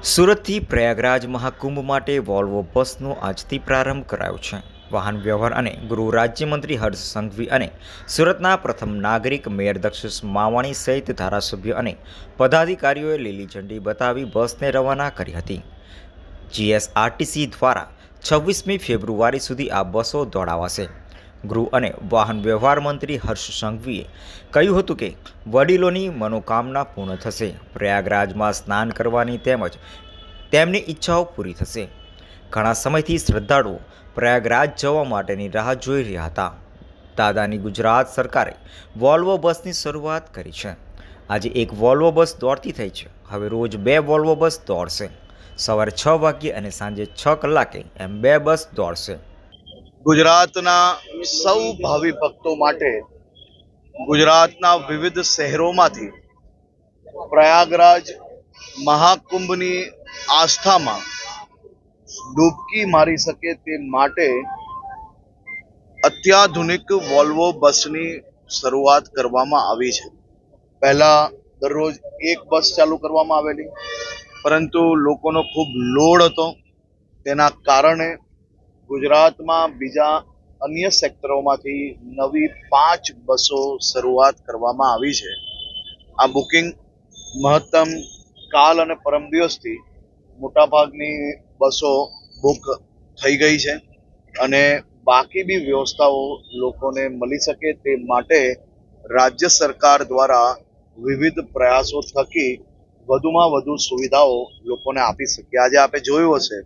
સુરતથી પ્રયાગરાજ મહાકુંભ માટે વોલ્વો બસનો આજથી પ્રારંભ કરાયો છે. વાહન વ્યવહાર અને ગૃહ રાજ્યમંત્રી હર્ષ સંઘવી અને સુરતના પ્રથમ નાગરિક મેયર દક્ષિશ માવાણી સહિત ધારાસભ્યો અને પદાધિકારીઓએ લીલી ઝંડી બતાવી બસને રવાના કરી હતી. જીએસઆરટીસી દ્વારા છવ્વીસમી ફેબ્રુઆરી સુધી આ બસો દોડાવાશે. ગૃહ અને વાહન વ્યવહાર મંત્રી હર્ષ સંઘવીએ કહ્યું હતું કે વડીલોની મનોકામના પૂર્ણ થશે. પ્રયાગરાજમાં સ્નાન કરવાની તેમજ તેમની ઈચ્છાઓ પૂરી થશે. ઘણા સમયથી શ્રદ્ધાળુઓ પ્રયાગરાજ જવા માટેની રાહ જોઈ રહ્યા હતા. દાદાની ગુજરાત સરકારે વોલ્વો બસની શરૂઆત કરી છે. આજે એક વોલ્વો બસ દોડતી થઈ છે. હવે રોજ બે વોલ્વો બસ દોડશે. સવારે છ વાગ્યે અને સાંજે છ કલાકે એમ બે બસ દોડશે. ગુજરાતના સૌ ભાવિ ભક્તો માટે ગુજરાતના વિવિધ શહેરોમાંથી પ્રયાગરાજ મહાકુંભની આસ્થામાં ડૂબકી મારી શકે તે માટે અત્યાધુનિક વોલ્વો બસની શરૂઆત કરવામાં આવી છે. પહેલા દરરોજ એક બસ ચાલુ કરવામાં આવેલી, પરંતુ લોકોનો ખૂબ લોડ હતો. તેના કારણે ગુજરાતમાં બીજા અન્ય સેક્ટરોમાંથી નવી પાંચ બસો શરૂઆત કરવામાં આવી છે. આ બુકિંગ મહત્તમ કાલ અને પરમ દિવસથી મોટાભાગની બસો બુક થઈ ગઈ છે અને બાકી બી વ્યવસ્થાઓ લોકોને મળી શકે તે માટે રાજ્ય સરકાર દ્વારા વિવિધ પ્રયાસો થકી વધુમાં વધુ સુવિધાઓ લોકોને આપી શકીએ આજે આપણે જોયું હશે